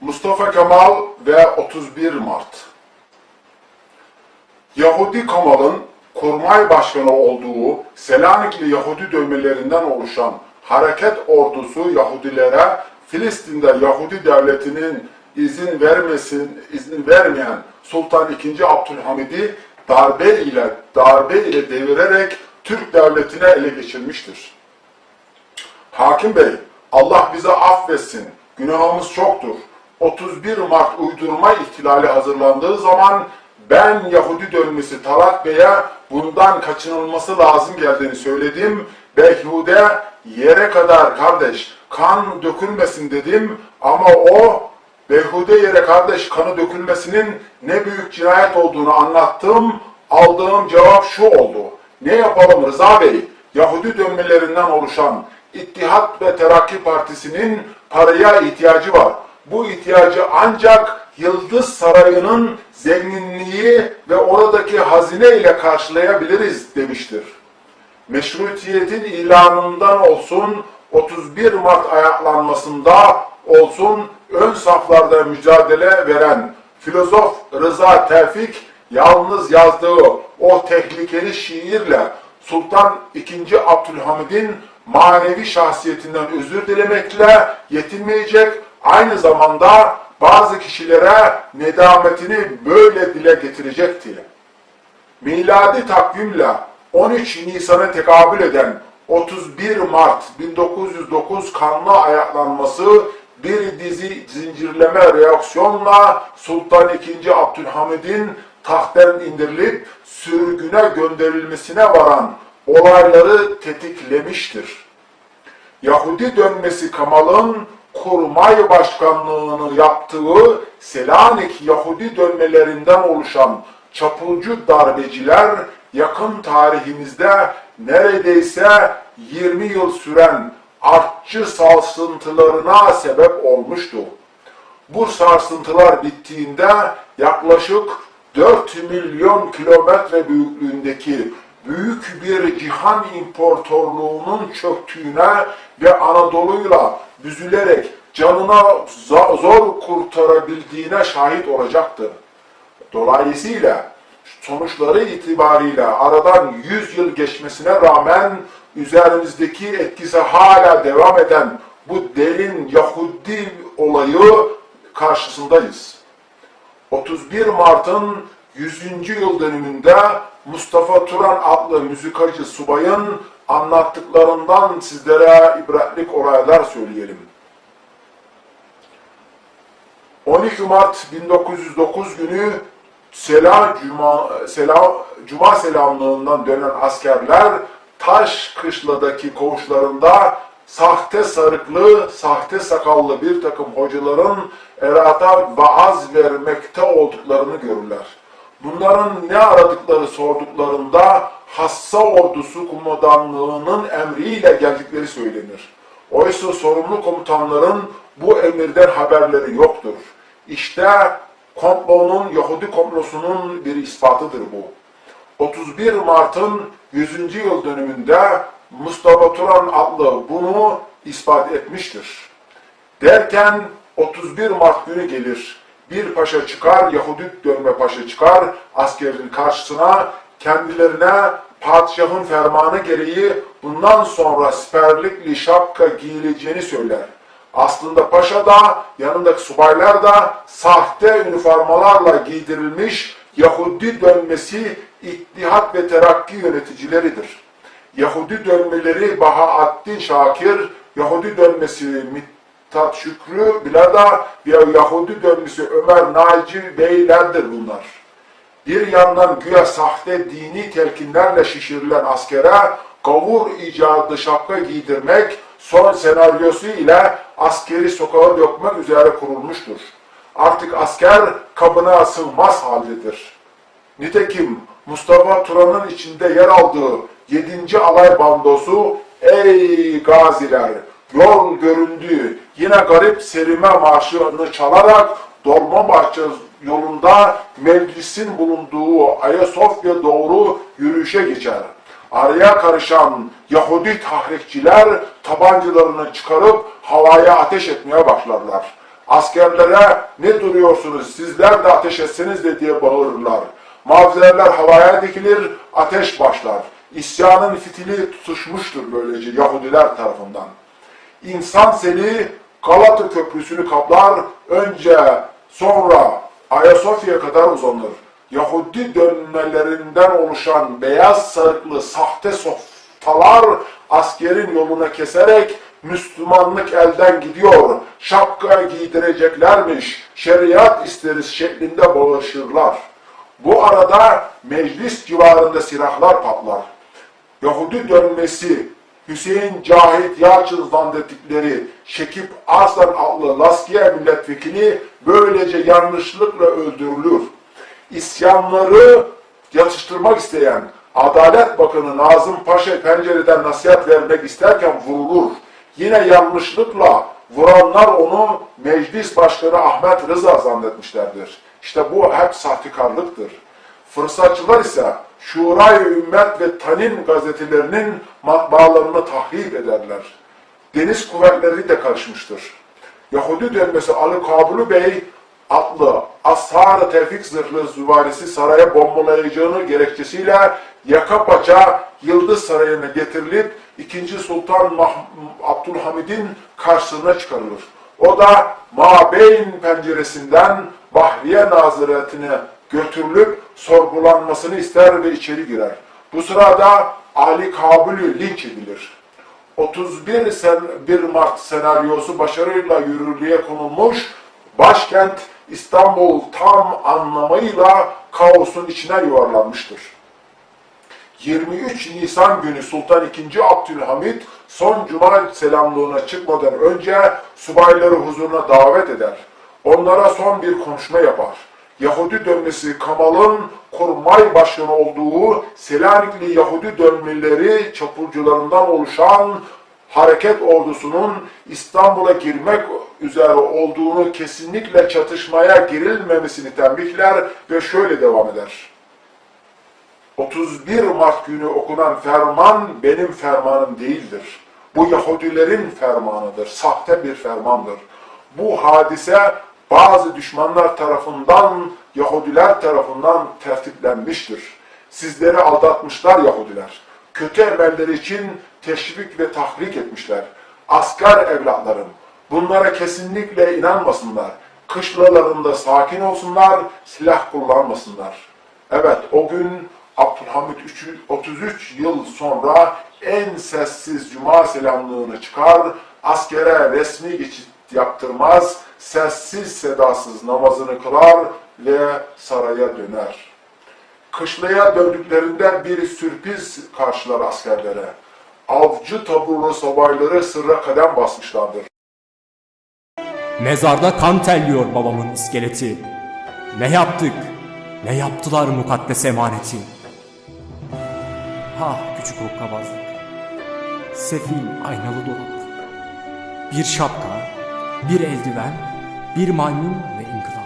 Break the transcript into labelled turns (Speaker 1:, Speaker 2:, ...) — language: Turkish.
Speaker 1: Mustafa Kemal ve 31 Mart Yahudi Kemal'ın kurmay başkanı olduğu Selanikli Yahudi dövmelerinden oluşan hareket ordusu Yahudilere Filistin'de Yahudi devletinin izin vermesin, izin vermeyen Sultan II. Abdülhamid'i darbe ile darbe ile devirerek Türk devletine ele geçirmiştir. Hakim Bey, Allah bize affetsin. Günahımız çoktur. 31 Mart uydurma ihtilali hazırlandığı zaman ben Yahudi dönmesi Talat Bey'e bundan kaçınılması lazım geldiğini söyledim. Beyhude yere kadar kardeş kan dökülmesin dedim ama o Beyhude yere kardeş kanı dökülmesinin ne büyük cinayet olduğunu anlattım. Aldığım cevap şu oldu. Ne yapalım Rıza Bey? Yahudi dönmelerinden oluşan İttihat ve Terakki Partisi'nin paraya ihtiyacı var. Bu ihtiyacı ancak Yıldız Sarayı'nın zenginliği ve oradaki hazine ile karşılayabiliriz demiştir. Meşrutiyetin ilanından olsun, 31 Mart ayaklanmasında olsun ön saflarda mücadele veren filozof Rıza Tevfik yalnız yazdığı o tehlikeli şiirle Sultan II. Abdülhamid'in manevi şahsiyetinden özür dilemekle yetinmeyecek, aynı zamanda bazı kişilere nedametini böyle dile getirecekti. Miladi takvimle 13 Nisan'a tekabül eden 31 Mart 1909 kanlı ayaklanması bir dizi zincirleme reaksiyonla Sultan II. Abdülhamid'in tahttan indirilip sürgüne gönderilmesine varan olayları tetiklemiştir. Yahudi dönmesi Kemal'ın kurmay başkanlığını yaptığı Selanik Yahudi dönmelerinden oluşan çapulcu darbeciler yakın tarihimizde neredeyse 20 yıl süren artçı sarsıntılarına sebep olmuştu. Bu sarsıntılar bittiğinde yaklaşık 4 milyon kilometre büyüklüğündeki büyük bir cihan imparatorluğunun çöktüğüne ve Anadolu'yla büzülerek canına zor kurtarabildiğine şahit olacaktır. Dolayısıyla sonuçları itibariyle aradan 100 yıl geçmesine rağmen üzerimizdeki etkisi hala devam eden bu derin Yahudi olayı karşısındayız. 31 Mart'ın 100. yıl dönümünde Mustafa Turan adlı müzikalci subayın anlattıklarından sizlere ibretlik olaylar söyleyelim. 12 Mart 1909 günü Sela Cuma, Sela, Cuma selamlığından dönen askerler Taş Kışla'daki koğuşlarında sahte sarıklı, sahte sakallı bir takım hocaların erata vaaz vermekte olduklarını görürler. Bunların ne aradıkları sorduklarında hassa ordusu kumandanlığının emriyle geldikleri söylenir. Oysa sorumlu komutanların bu emirden haberleri yoktur. İşte komplonun, Yahudi komplosunun bir ispatıdır bu. 31 Mart'ın 100. yıl dönümünde Mustafa Turan adlı bunu ispat etmiştir. Derken 31 Mart günü gelir. Bir paşa çıkar, Yahudi dönme paşa çıkar askerin karşısına kendilerine padişahın fermanı gereği bundan sonra siperlikli şapka giyileceğini söyler. Aslında paşa da yanındaki subaylar da sahte üniformalarla giydirilmiş Yahudi dönmesi İttihat ve Terakki yöneticileridir. Yahudi dönmeleri Bahaattin Şakir, Yahudi dönmesi Mithat Şükrü Bilada ve Yahudi dönmesi Ömer Naci Beylerdir bunlar. Bir yandan güya sahte dini telkinlerle şişirilen askere gavur icadı şapka giydirmek son senaryosu ile askeri sokağa dökmek üzere kurulmuştur. Artık asker kabına sığmaz haldedir. Nitekim Mustafa Turan'ın içinde yer aldığı 7. alay bandosu ey gaziler yol göründü yine garip serime marşını çalarak Dolmabahçe yolunda meclisin bulunduğu Ayasofya doğru yürüyüşe geçer. Araya karışan Yahudi tahrikçiler tabancalarını çıkarıp havaya ateş etmeye başlarlar. Askerlere ne duruyorsunuz sizler de ateş etseniz de diye bağırırlar. Mavzeler havaya dikilir, ateş başlar. İsyanın fitili tutuşmuştur böylece Yahudiler tarafından. İnsan seli Galata Köprüsü'nü kaplar, önce sonra Ayasofya'ya kadar uzanır. Yahudi dönmelerinden oluşan beyaz sarıklı sahte softalar askerin yoluna keserek Müslümanlık elden gidiyor, şapka giydireceklermiş, şeriat isteriz şeklinde bağırışırlar. Bu arada meclis civarında silahlar patlar. Yahudi dönmesi Hüseyin Cahit Yalçın zannettikleri Şekip Arslan adlı Laskiye milletvekili böylece yanlışlıkla öldürülür. İsyanları yatıştırmak isteyen Adalet Bakanı Nazım Paşa pencereden nasihat vermek isterken vurulur. Yine yanlışlıkla vuranlar onu Meclis Başkanı Ahmet Rıza zannetmişlerdir. İşte bu hep sahtekarlıktır. Fırsatçılar ise Şurayı Ümmet ve Tanin gazetelerinin matbaalarını tahrip ederler. Deniz kuvvetleri de karışmıştır. Yahudi dönmesi Ali Kabulu Bey adlı Ashar-ı Tevfik zırhlı süvarisi saraya bombalayacağını gerekçesiyle Yakapaça Yıldız Sarayı'na getirilip 2. Sultan Abdülhamid'in karşısına çıkarılır. O da Mabeyn penceresinden Bahriye Naziretine götürülüp sorgulanmasını ister ve içeri girer. Bu sırada Ali Kabulü linç edilir. 31 sen, 1 Mart senaryosu başarıyla yürürlüğe konulmuş, başkent İstanbul tam anlamıyla kaosun içine yuvarlanmıştır. 23 Nisan günü Sultan II. Abdülhamit son cuma selamlığına çıkmadan önce subayları huzuruna davet eder. Onlara son bir konuşma yapar. Yahudi dönmesi Kamal'ın kurmay başkanı olduğu Selanikli Yahudi dönmeleri çapulcularından oluşan hareket ordusunun İstanbul'a girmek üzere olduğunu kesinlikle çatışmaya girilmemesini tembihler ve şöyle devam eder. 31 Mart günü okunan ferman benim fermanım değildir. Bu Yahudilerin fermanıdır, sahte bir fermandır. Bu hadise bazı düşmanlar tarafından, Yahudiler tarafından tertiplenmiştir. Sizleri aldatmışlar Yahudiler. Kötü emeller için teşvik ve tahrik etmişler. Asker evlatlarım, bunlara kesinlikle inanmasınlar. Kışlalarında sakin olsunlar, silah kullanmasınlar. Evet, o gün Abdülhamit 33 yıl sonra en sessiz cuma selamlığını çıkar, askere resmi geçit yaptırmaz, sessiz sedasız namazını kılar ve saraya döner. Kışlaya döndüklerinde bir sürpriz karşılar askerlere. Avcı taburlu subayları sırra kadem basmışlardır.
Speaker 2: Mezarda kan terliyor babamın iskeleti. Ne yaptık, ne yaptılar mukaddes emaneti. Ha küçük hokkabazlık. Sefil aynalı dolap. Bir şapka, bir eldiven, bir maymun ve inkılap.